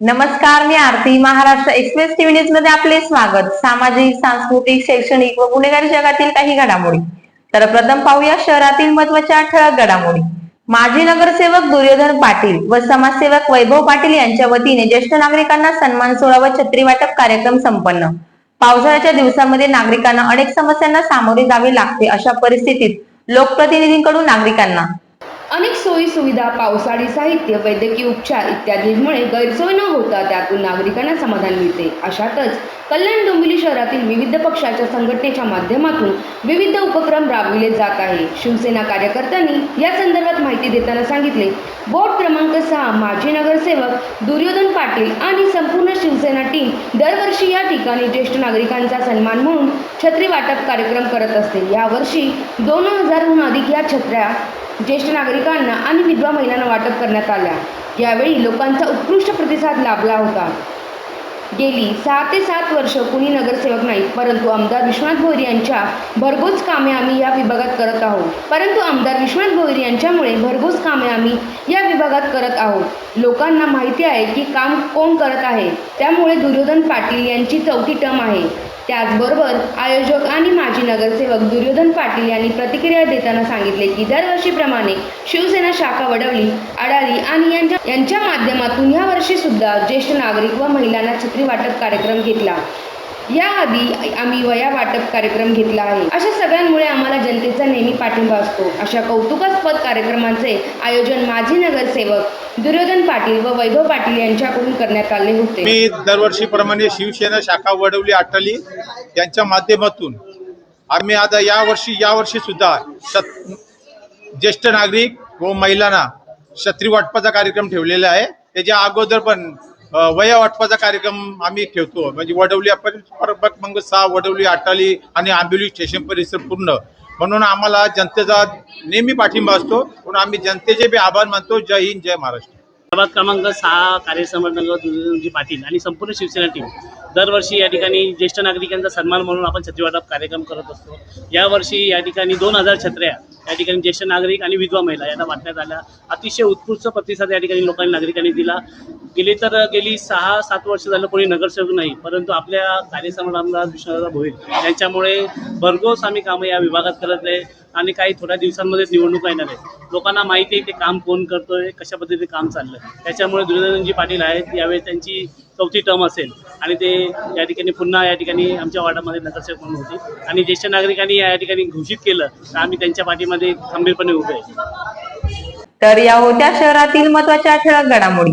नमस्कार मी Aarti Maharashtra express TV न्यूजमध्ये आपले स्वागत. सामाजिक सांस्कृतिक शैक्षणिक व गुन्हेगारी जगातील काही घडामोडी. तर प्रथम पाहूया शहरातील महत्त्वाच्या ठळक घडामोडी. माजी नगरसेवक दुर्योधन पाटील व समाजसेवक वैभव पाटील यांच्या वतीने ज्येष्ठ नागरिकांना सन्मान सोहळा व छत्री वाटप कार्यक्रम संपन्न. पावसाळ्याच्या दिवसामध्ये नागरिकांना अनेक समस्यांना सामोरे जावे लागते अशा परिस्थितीत लोकप्रतिनिधींकडून नागरिकांना. अनेक सोयी सुविधा पावसाळी साहित्य वैद्यकीय उपचार इत्यादींमुळे गैरसोय न होता त्यातून नागरिकांना समाधान मिळते. अशातच कल्याण डोंबिवली शहरातील विविध पक्षाच्या संघटनेच्या माध्यमातून विविध उपक्रम राबविले जात आहे शिवसेना कार्यकर्त्यांनी या संदर्भात माहिती देताना सांगितले बोट क्रमांक सहा माजी नगरसेवक दुर्योधन पाटील आणि संपूर्ण शिवसेना टीम दरवर्षी या ठिकाणी ज्येष्ठ नागरिकांचा सन्मान म्हणून छत्री वाटप कार्यक्रम करत असते. यावर्षी दोन हजारहून अधिक या छत्र्या ज्येष्ठ नागरिकांना आणि विधवा महिलांना वाटप करण्यात आल्या. यावेळी लोकांचा उत्कृष्ट प्रतिसाद लाभला होता. गेली सहा ते सात वर्ष कुणी नगरसेवक नाही परंतु आमदार विश्वनाथ भोईर यांच्या भरघोस कामे आम्ही या विभागात करत आहोत. परंतु आमदार विश्वनाथ भोईर यांच्यामुळे भरघोस कामे आम्ही या विभागात करत आहोत. लोकांना माहिती आहे की काम कोण करत आहे त्यामुळे दुर्योधन पाटील यांची चौथी टर्म आहे. त्याचबरोबर आयोजक आणि माजी नगरसेवक दुर्योधन पाटील यांनी प्रतिक्रिया देताना सांगितले की दरवर्षीप्रमाणे शिवसेना शाखा वडवली आडाली आणि यांच्या यांच्या माध्यमातून या वर्षी सुद्धा ज्येष्ठ नागरिक व महिलांना छत्री वाटप कार्यक्रम घेतला. याआधी आम्ही वया वाटप कार्यक्रम घेतला आहे. अशा सगळ्यांमुळे आम्हाला जनतेचा नेहमी पाठिंबा असतो. अशा कौतुकास्पद कार्यक्रमांचे आयोजन माजी नगरसेवक दुर्योधन पाटील व वैभव पाटील यांच्याकडून करण्यात आले होते. मी दरवर्षीप्रमाणे शिवसेना शाखा वडवली अटली यांच्या माध्यमातून आम्ही आता यावर्षी यावर्षी सुद्धा सत ज्येष्ठ नागरिक व महिलांना छत्री वाटपाचा कार्यक्रम ठेवलेला आहे. त्याच्या अगोदर पण वया वाटपाचा कार्यक्रम आम्ही ठेवतो. म्हणजे वडवली आपण मग सहा वडवली अटाली आणि आंबिवली स्टेशन परिसर पूर्ण. म्हणून आम्हाला जनतेचा नेहमी पाठिंबा असतो. म्हणून आम्ही जनतेचे बी आभार मानतो. जय हिंद जय महाराष्ट्र. प्रभाग क्रमांक सहा कार्यसंबंधी पाटील आणि संपूर्ण शिवसेना टीम दरवर्षी या ठिकाणी ज्येष्ठ नागरिकांचा सन्मान म्हणून आपण छत्रीवाटप कार्यक्रम करत असतो. यावर्षी या ठिकाणी दोन हजार छत्र्या या ठिकाणी ज्येष्ठ नागरिक आणि विधवा महिला यांना वाटण्यात आल्या. अतिशय उत्कृष्ट प्रतिसाद या ठिकाणी लोकांनी नागरिकांनी दिला. गेली तर गेली सहा सात वर्ष झालं कोणी नगरसेवक नाही परंतु आपल्या कार्यसमोर आमदार विष्णुदादा भोईर यांच्यामुळे भरघोस आम्ही कामं या विभागात करत आहे आणि काही थोड्या दिवसांमध्ये निवडणूक येणार आहे. लोकांना माहिती आहे ते काम कोण करतोय कशा पद्धतीने काम चाललं त्याच्यामुळे दुर्योधनजी पाटील आहेत यावेळी त्यांची चौथी टर्म असेल आणि ते या ठिकाणी पुन्हा या ठिकाणी आमच्या वार्डामध्ये नगरसेवक म्हणून होते. आणि ज्येष्ठ नागरिकांनी या ठिकाणी घोषित केलं तर आम्ही त्यांच्या पाठीमध्ये खंबीरपणे उभे आहे. तर या होत्या शहरातील महत्त्वाच्या ठळक घडामोडी.